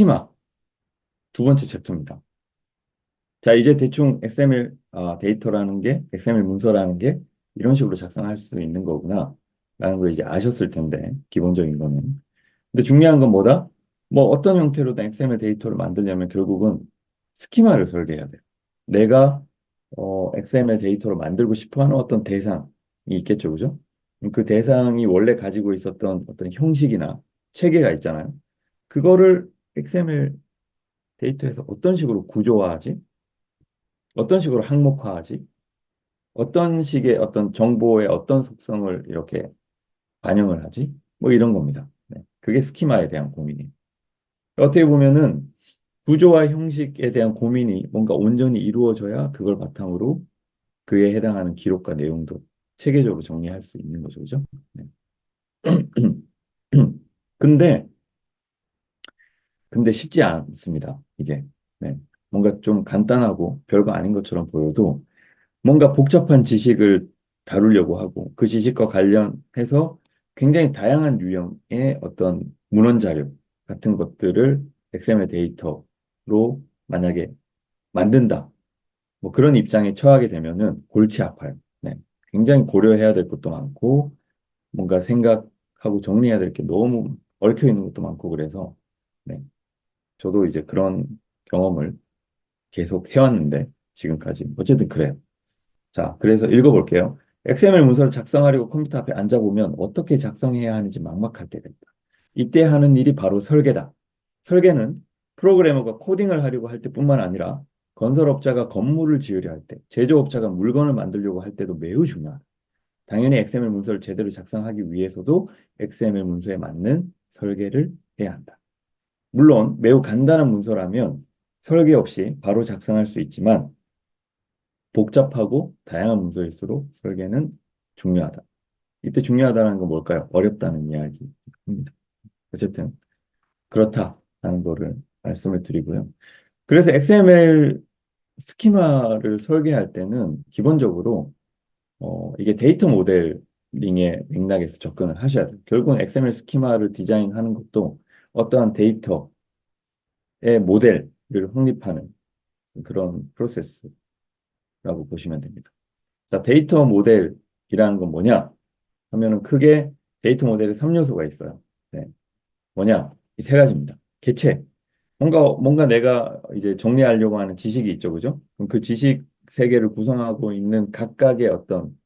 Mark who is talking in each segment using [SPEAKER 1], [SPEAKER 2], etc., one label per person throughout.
[SPEAKER 1] 스키마 두 번째 챕터입니다. 자, 이제 대충 XML 아, 데이터라는 게 XML 문서라는 게 이런 식으로 작성할 수 있는 거구나 라는 걸 이제 아셨을 텐데 기본적인 거는 근데 중요한 건 뭐다? 뭐 어떤 형태로든 XML 데이터를 만들려면 결국은 스키마를 설계해야 돼요. 내가 어, XML 데이터로 만들고 싶어 하는 어떤 대상이 있겠죠, 그죠? 그 대상이 원래 가지고 있었던 어떤 형식이나 체계가 있잖아요. 그거를 XML 데이터에서 어떤 식으로 구조화하지? 어떤 식으로 항목화하지? 어떤 식의 어떤 정보의 어떤 속성을 이렇게 반영을 하지? 뭐 이런 겁니다. 네. 그게 스키마에 대한 고민이에요. 어떻게 보면은 구조와 형식에 대한 고민이 뭔가 온전히 이루어져야 그걸 바탕으로 그에 해당하는 기록과 내용도 체계적으로 정리할 수 있는 거죠. 그죠? 네. 근데, 근데 쉽지 않습니다. 이게. 네. 뭔가 좀 간단하고 별거 아닌 것처럼 보여도 뭔가 복잡한 지식을 다루려고 하고 그 지식과 관련해서 굉장히 다양한 유형의 어떤 문헌 자료 같은 것들을 XML 데이터로 만약에 만든다. 뭐 그런 입장에 처하게 되면은 골치 아파요. 네. 굉장히 고려해야 될 것도 많고 뭔가 생각하고 정리해야 될 게 너무 얽혀 있는 것도 많고 그래서 네. 저도 이제 그런 경험을 계속 해왔는데 지금까지 어쨌든 그래요. 자, 그래서 읽어볼게요. XML 문서를 작성하려고 컴퓨터 앞에 앉아보면 어떻게 작성해야 하는지 막막할 때가 있다. 이때 하는 일이 바로 설계다. 설계는 프로그래머가 코딩을 하려고 할 때뿐만 아니라 건설업자가 건물을 지으려 할 때, 제조업자가 물건을 만들려고 할 때도 매우 중요하다. 당연히 XML 문서를 제대로 작성하기 위해서도 XML 문서에 맞는 설계를 해야 한다. 물론 매우 간단한 문서라면 설계 없이 바로 작성할 수 있지만 복잡하고 다양한 문서일수록 설계는 중요하다. 이때 중요하다는 건 뭘까요? 어렵다는 이야기입니다. 어쨌든 그렇다라는 거를 말씀을 드리고요. 그래서 XML 스키마를 설계할 때는 기본적으로 어, 이게 데이터 모델링의 맥락에서 접근을 하셔야 돼요. 결국은 XML 스키마를 디자인하는 것도 어떠한 데이터의 모델을 확립하는 그런 프로세스라고 보시면 됩니다. 자, 데이터 모델이라는 건 뭐냐? 하면은 크게 데이터 모델에 3요소가 있어요. 네. 뭐냐? 이 세 가지입니다. 개체. 뭔가, 뭔가 내가 이제 정리하려고 하는 지식이 있죠. 그죠? 그럼 그 지식 세계를 구성하고 있는 각각의 어떤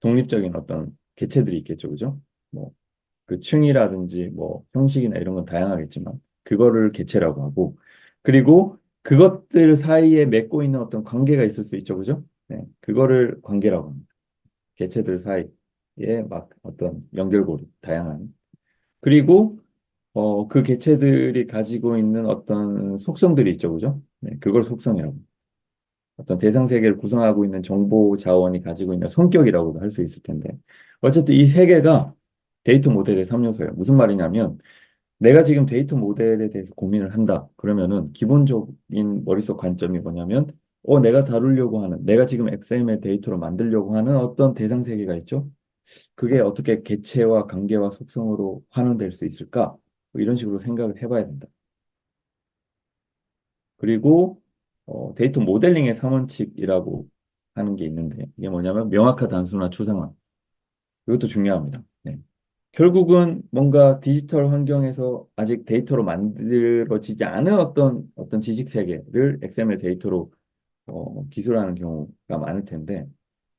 [SPEAKER 1] 독립적인 어떤 개체들이 있겠죠. 그죠? 뭐, 그 층이라든지 뭐 형식이나 이런 건 다양하겠지만 그거를 개체라고 하고 그리고 그것들 사이에 맺고 있는 어떤 관계가 있을 수 있죠. 그죠? 네. 그거를 관계라고 합니다. 개체들 사이에 막 어떤 연결고리, 다양한. 그리고 어, 그 개체들이 가지고 있는 어떤 속성들이 있죠. 그죠? 네. 그걸 속성이라고. 어떤 대상 세계를 구성하고 있는 정보 자원이 가지고 있는 성격이라고도 할 수 있을 텐데. 어쨌든 이세 개가 데이터 모델의 3요소예요. 무슨 말이냐면 내가 지금 데이터 모델에 대해서 고민을 한다. 그러면은 기본적인 머릿속 관점이 뭐냐면 어 내가 다루려고 하는 내가 지금 XML 데이터로 만들려고 하는 어떤 대상 세계가 있죠. 그게 어떻게 개체와 관계와 속성으로 환원될 수 있을까? 뭐 이런 식으로 생각을 해봐야 된다. 그리고 어, 데이터 모델링의 3원칙이라고 하는 게 있는데 이게 뭐냐면 명확한 단순화 추상화 이것도 중요합니다. 네. 결국은 뭔가 디지털 환경에서 아직 데이터로 만들어지지 않은 어떤 어떤 지식 세계를 XML 데이터로 어, 기술하는 경우가 많을 텐데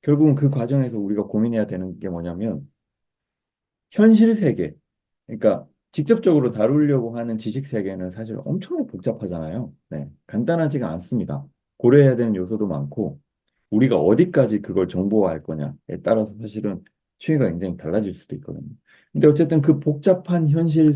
[SPEAKER 1] 결국은 그 과정에서 우리가 고민해야 되는 게 뭐냐면 현실 세계 그러니까 직접적으로 다루려고 하는 지식 세계는 사실 엄청나게 복잡하잖아요. 네, 간단하지가 않습니다. 고려해야 되는 요소도 많고 우리가 어디까지 그걸 정보화할 거냐에 따라서 사실은 추이가 굉장히 달라질 수도 있거든요. 근데 어쨌든 그 복잡한 현실의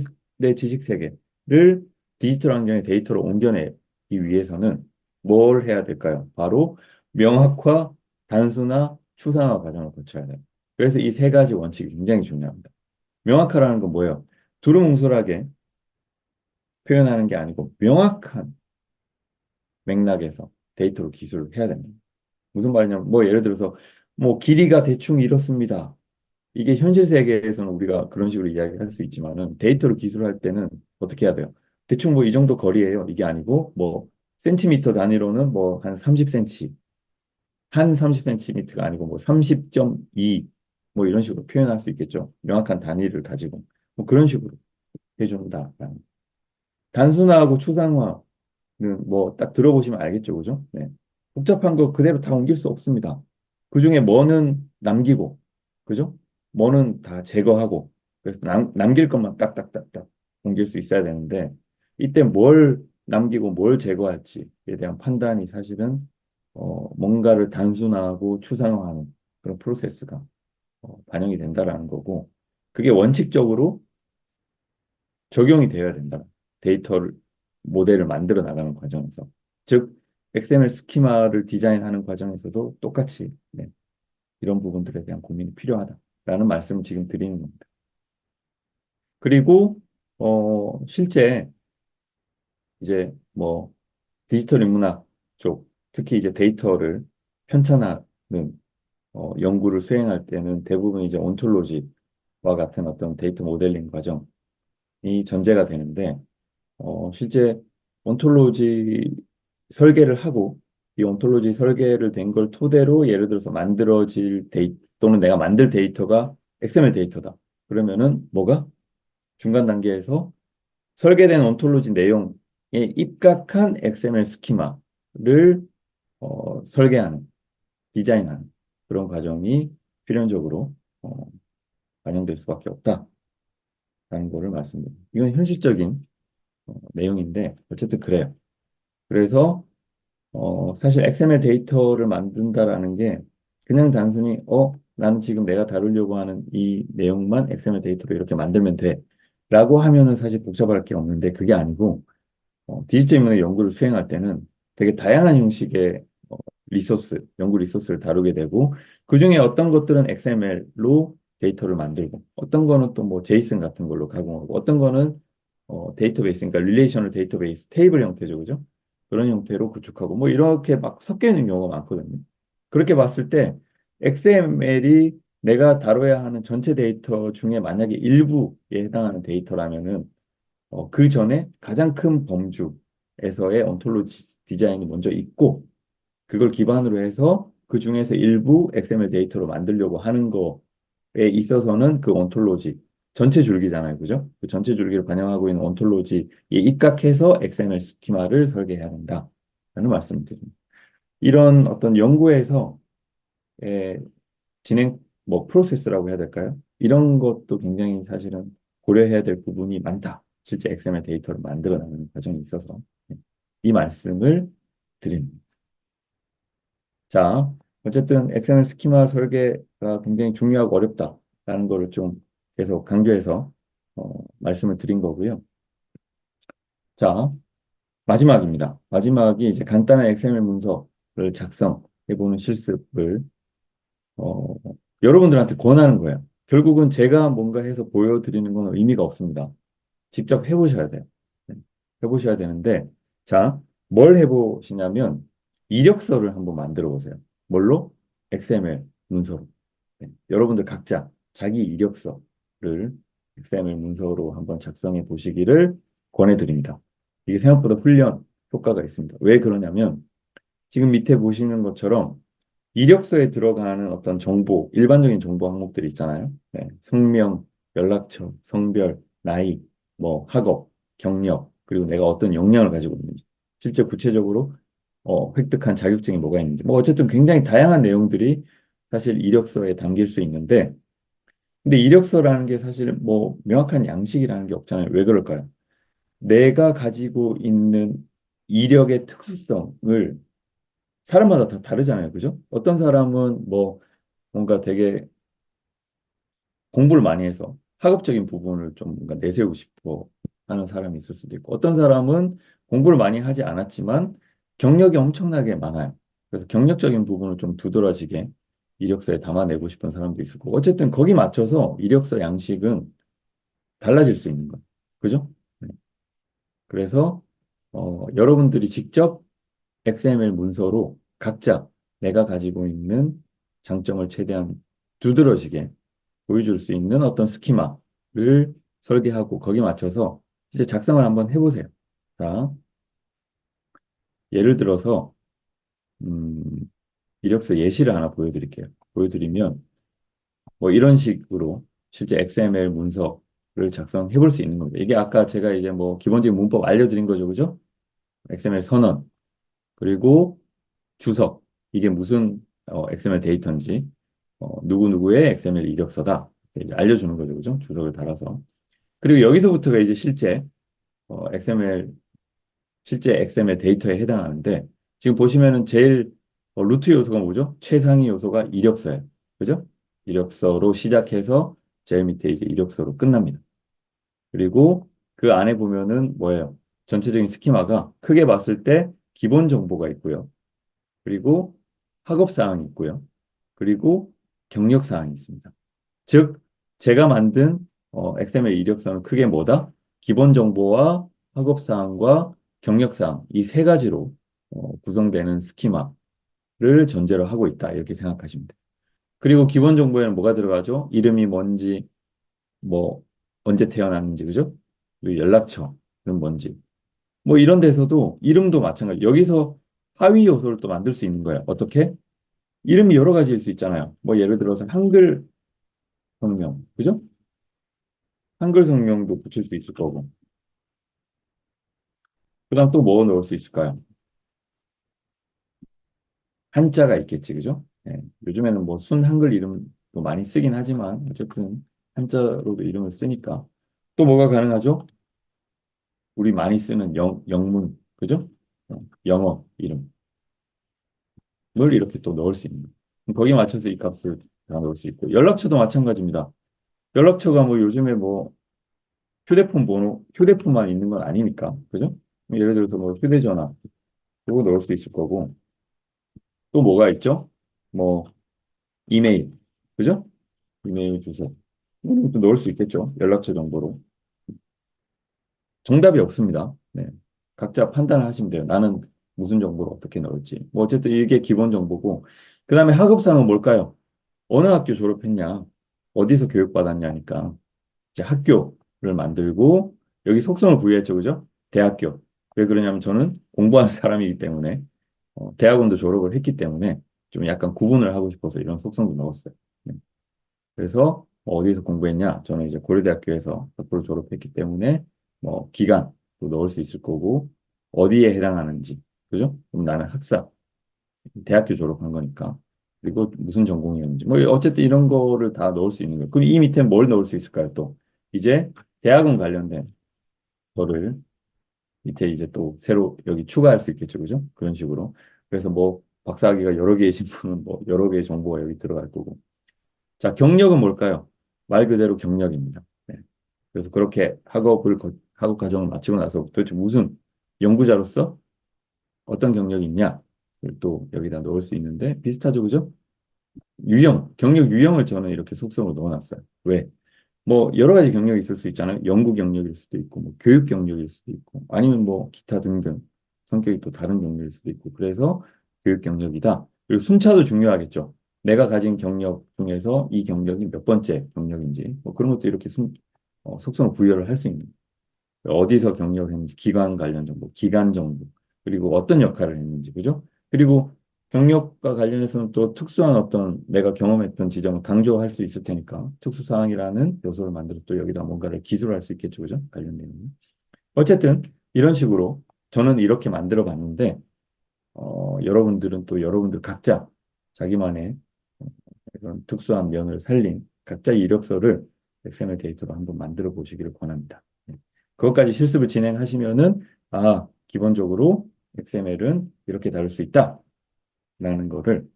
[SPEAKER 1] 지식 세계를 디지털 환경의 데이터로 옮겨내기 위해서는 뭘 해야 될까요? 바로 명확화, 단순화, 추상화 과정을 거쳐야 돼요. 그래서 이 세 가지 원칙이 굉장히 중요합니다. 명확하라는 건 뭐예요? 두루뭉술하게 표현하는 게 아니고 명확한 맥락에서 데이터로 기술을 해야 됩니다. 무슨 말이냐면 뭐 예를 들어서 뭐 길이가 대충 이렇습니다. 이게 현실 세계에서는 우리가 그런 식으로 이야기할 수 있지만은 데이터로 기술할 때는 어떻게 해야 돼요? 대충 뭐 이 정도 거리예요. 이게 아니고 뭐 센티미터 단위로는 뭐 한 30cm, 한 30cm가 아니고 뭐 30.2 뭐 이런 식으로 표현할 수 있겠죠. 명확한 단위를 가지고 뭐 그런 식으로 해준다. 단순화하고 추상화는 뭐 딱 들어보시면 알겠죠, 그죠? 네. 복잡한 거 그대로 다 옮길 수 없습니다. 그 중에 뭐는 남기고, 그죠? 뭐는 다 제거하고, 그래서 남, 남길 것만 딱딱딱딱 옮길 수 있어야 되는데, 이때 뭘 남기고 뭘 제거할지에 대한 판단이 사실은 어, 뭔가를 단순화하고 추상화하는 그런 프로세스가 어, 반영이 된다라는 거고, 그게 원칙적으로 적용이 되어야 된다. 데이터를 모델을 만들어 나가는 과정에서 즉 XML 스키마를 디자인하는 과정에서도 똑같이 네, 이런 부분들에 대한 고민이 필요하다 라는 말씀을 지금 드리는 겁니다. 그리고 어, 실제 이제 뭐 디지털 인문학 쪽 특히 이제 데이터를 편찬하는 어, 연구를 수행할 때는 대부분 이제 온톨로지와 같은 어떤 데이터 모델링 과정이 전제가 되는데 어, 실제 온톨로지 설계를 하고 이 온톨로지 설계를 된 걸 토대로 예를 들어서 만들어질 데이 또는 내가 만들 데이터가 XML 데이터다. 그러면은 뭐가 중간 단계에서 설계된 온톨로지 내용에 입각한 XML 스키마를 어, 설계하는 디자인하는 그런 과정이 필연적으로 어, 반영될 수밖에 없다라는 거를 말씀드립니다. 이건 현실적인 어, 내용인데 어쨌든 그래요. 그래서 어, 사실 XML 데이터를 만든다라는 게 그냥 단순히 어 나는 지금 내가 다루려고 하는 이 내용만 XML 데이터로 이렇게 만들면 돼 라고 하면은 사실 복잡할 게 없는데 그게 아니고 어, 디지털 인문학 연구를 수행할 때는 되게 다양한 형식의 어, 리소스, 연구 리소스를 다루게 되고 그중에 어떤 것들은 XML로 데이터를 만들고 어떤 거는 또 뭐 제이슨 같은 걸로 가공하고 어떤 거는 어, 데이터베이스, 그러니까 릴레이셔널 데이터베이스, 테이블 형태죠, 그죠? 그런 형태로 구축하고 뭐 이렇게 막 섞여 있는 경우가 많거든요. 그렇게 봤을 때 XML이 내가 다뤄야 하는 전체 데이터 중에 만약에 일부에 해당하는 데이터라면은 어, 그 전에 가장 큰 범주에서의 온톨로지 디자인이 먼저 있고 그걸 기반으로 해서 그 중에서 일부 XML 데이터로 만들려고 하는 거에 있어서는 그 온톨로지 전체 줄기잖아요. 그죠? 그 전체 줄기를 반영하고 있는 온톨로지에 입각해서 XML 스키마를 설계해야 한다. 라는 말씀을 드립니다. 이런 어떤 연구에서 에, 진행, 뭐, 프로세스라고 해야 될까요? 이런 것도 굉장히 사실은 고려해야 될 부분이 많다. 실제 XML 데이터를 만들어 나가는 과정이 있어서 네. 이 말씀을 드립니다. 자, 어쨌든 XML 스키마 설계가 굉장히 중요하고 어렵다라는 거를 좀 계속 강조해서 어, 말씀을 드린 거고요. 자, 마지막입니다. 마지막이 이제 간단한 XML 문서를 작성해보는 실습을 어, 여러분들한테 권하는 거예요. 결국은 제가 뭔가 해서 보여드리는 건 의미가 없습니다. 직접 해보셔야 돼요. 네, 해보셔야 되는데, 자, 뭘 해보시냐면, 이력서를 한번 만들어 보세요. 뭘로? XML 문서로. 네, 여러분들 각자 자기 이력서, 를 XML 문서로 한번 작성해 보시기를 권해드립니다. 이게 생각보다 훈련 효과가 있습니다. 왜 그러냐면 지금 밑에 보시는 것처럼 이력서에 들어가는 어떤 정보, 일반적인 정보 항목들이 있잖아요. 네, 성명, 연락처, 성별, 나이, 뭐 학업, 경력, 그리고 내가 어떤 역량을 가지고 있는지, 실제 구체적으로 어, 획득한 자격증이 뭐가 있는지, 뭐 어쨌든 굉장히 다양한 내용들이 사실 이력서에 담길 수 있는데 근데 이력서라는 게 사실 뭐 명확한 양식이라는 게 없잖아요. 왜 그럴까요? 내가 가지고 있는 이력의 특수성을 사람마다 다 다르잖아요. 그죠? 어떤 사람은 뭐 뭔가 되게 공부를 많이 해서 학업적인 부분을 좀 뭔가 내세우고 싶어 하는 사람이 있을 수도 있고 어떤 사람은 공부를 많이 하지 않았지만 경력이 엄청나게 많아요. 그래서 경력적인 부분을 좀 두드러지게 이력서에 담아내고 싶은 사람도 있을 거고 어쨌든 거기 맞춰서 이력서 양식은 달라질 수 있는 거예요. 그죠? 네. 그래서 어, 여러분들이 직접 XML 문서로 각자 내가 가지고 있는 장점을 최대한 두드러지게 보여줄 수 있는 어떤 스키마를 설계하고 거기 맞춰서 이제 작성을 한번 해보세요. 자, 예를 들어서, 음, 이력서 예시를 하나 보여드릴게요. 보여드리면, 뭐 이런 식으로 실제 XML 문서를 작성해 볼 수 있는 겁니다. 이게 아까 제가 이제 뭐 기본적인 문법 알려드린 거죠. 그죠? XML 선언, 그리고 주석, 이게 무슨 어, XML 데이터인지, 어, 누구누구의 XML 이력서다. 이제 알려주는 거죠. 그죠? 주석을 달아서. 그리고 여기서부터가 이제 실제 어, XML, 실제 XML 데이터에 해당하는데, 지금 보시면은 제일 어, 루트 요소가 뭐죠? 최상위 요소가 이력서예요. 그죠? 이력서로 시작해서 제일 밑에 이제 이력서로 끝납니다. 그리고 그 안에 보면은 뭐예요? 전체적인 스키마가 크게 봤을 때 기본 정보가 있고요. 그리고 학업 사항이 있고요. 그리고 경력 사항이 있습니다. 즉, 제가 만든 어, XML 이력서는 크게 뭐다? 기본 정보와 학업 사항과 경력 사항 이 세 가지로 어, 구성되는 스키마 를 전제로 하고 있다. 이렇게 생각하시면 돼요. 그리고 기본 정보에는 뭐가 들어가죠? 이름이 뭔지, 뭐 언제 태어났는지, 그죠? 연락처는 뭔지. 뭐 이런 데서도 이름도 마찬가지. 여기서 하위 요소를 또 만들 수 있는 거예요. 어떻게? 이름이 여러 가지일 수 있잖아요. 뭐 예를 들어서 한글 성명, 그죠? 한글 성명도 붙일 수 있을 거고. 그 다음 또 뭐 넣을 수 있을까요? 한자가 있겠지, 그죠? 예, 요즘에는 뭐 순 한글 이름도 많이 쓰긴 하지만 어쨌든 한자로도 이름을 쓰니까 또 뭐가 가능하죠? 우리 많이 쓰는 영, 영문, 그죠? 어, 영어 이름. 을 이렇게 또 넣을 수 있는. 거기에 맞춰서 이 값을 다 넣을 수 있고 연락처도 마찬가지입니다. 연락처가 뭐 요즘에 뭐 휴대폰 번호, 휴대폰만 있는 건 아니니까, 그죠? 예를 들어서 뭐 휴대전화, 이거 넣을 수 있을 거고, 또 뭐가 있죠? 뭐, 이메일, 그죠? 이메일 주소. 것도 넣을 수 있겠죠? 연락처 정보로. 정답이 없습니다. 네. 각자 판단을 하시면 돼요. 나는 무슨 정보를 어떻게 넣을지. 뭐 어쨌든 이게 기본 정보고, 그 다음에 학업사항은 뭘까요? 어느 학교 졸업했냐? 어디서 교육받았냐니까. 이제 학교를 만들고, 여기 속성을 부여했죠. 그죠? 대학교. 왜 그러냐면 저는 공부하는 사람이기 때문에, 어, 대학원도 졸업을 했기 때문에, 좀 약간 구분을 하고 싶어서 이런 속성도 넣었어요. 네. 그래서 뭐 어디서 공부했냐? 저는 이제 고려대학교에서 학부를 졸업했기 때문에, 뭐 기간도 넣을 수 있을 거고, 어디에 해당하는지, 그죠? 그럼 나는 학사, 대학교 졸업한 거니까. 그리고 무슨 전공이었는지. 뭐 어쨌든 이런 거를 다 넣을 수 있는 거예요. 그럼 이 밑에 뭘 넣을 수 있을까요? 또 이제 대학원 관련된 거를 밑에 이제 또 새로 여기 추가할 수 있겠죠. 그죠? 그런 식으로. 그래서 뭐 박사학위가 여러 개이신 분은 뭐 여러 개의 정보가 여기 들어갈 거고. 자, 경력은 뭘까요? 말 그대로 경력입니다. 네. 그래서 그렇게 학업을 학업 과정을 마치고 나서 도대체 무슨 연구자로서 어떤 경력이 있냐? 또 여기다 넣을 수 있는데 비슷하죠, 그죠? 유형, 경력 유형을 저는 이렇게 속성으로 넣어놨어요. 왜? 뭐 여러 가지 경력이 있을 수 있잖아요. 연구 경력일 수도 있고, 뭐 교육 경력일 수도 있고, 아니면 뭐 기타 등등 성격이 또 다른 경력일 수도 있고, 그래서 교육 경력이다. 그리고 순차도 중요하겠죠. 내가 가진 경력 중에서 이 경력이 몇 번째 경력인지, 뭐 그런 것도 이렇게 순, 어, 속성을 부여를 할 수 있는. 어디서 경력을 했는지, 기관 관련 정보, 기간 정보, 그리고 어떤 역할을 했는지, 그죠? 그리고 경력과 관련해서는 또 특수한 어떤 내가 경험했던 지점을 강조할 수 있을 테니까 특수사항이라는 요소를 만들어서 또 여기다 뭔가를 기술할 수 있겠죠. 그죠? 관련되는. 어쨌든 이런 식으로 저는 이렇게 만들어 봤는데 어, 여러분들은 또 여러분들 각자 자기만의 이런 특수한 면을 살린 각자의 이력서를 XML 데이터로 한번 만들어 보시기를 권합니다. 네. 그것까지 실습을 진행하시면은 아 기본적으로 XML은 이렇게 다룰 수 있다. 라는 거를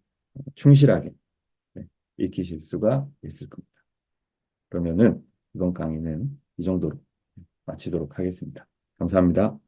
[SPEAKER 1] 충실하게 네, 익히실 수가 있을 겁니다. 그러면은 이번 강의는 이 정도로 마치도록 하겠습니다. 감사합니다.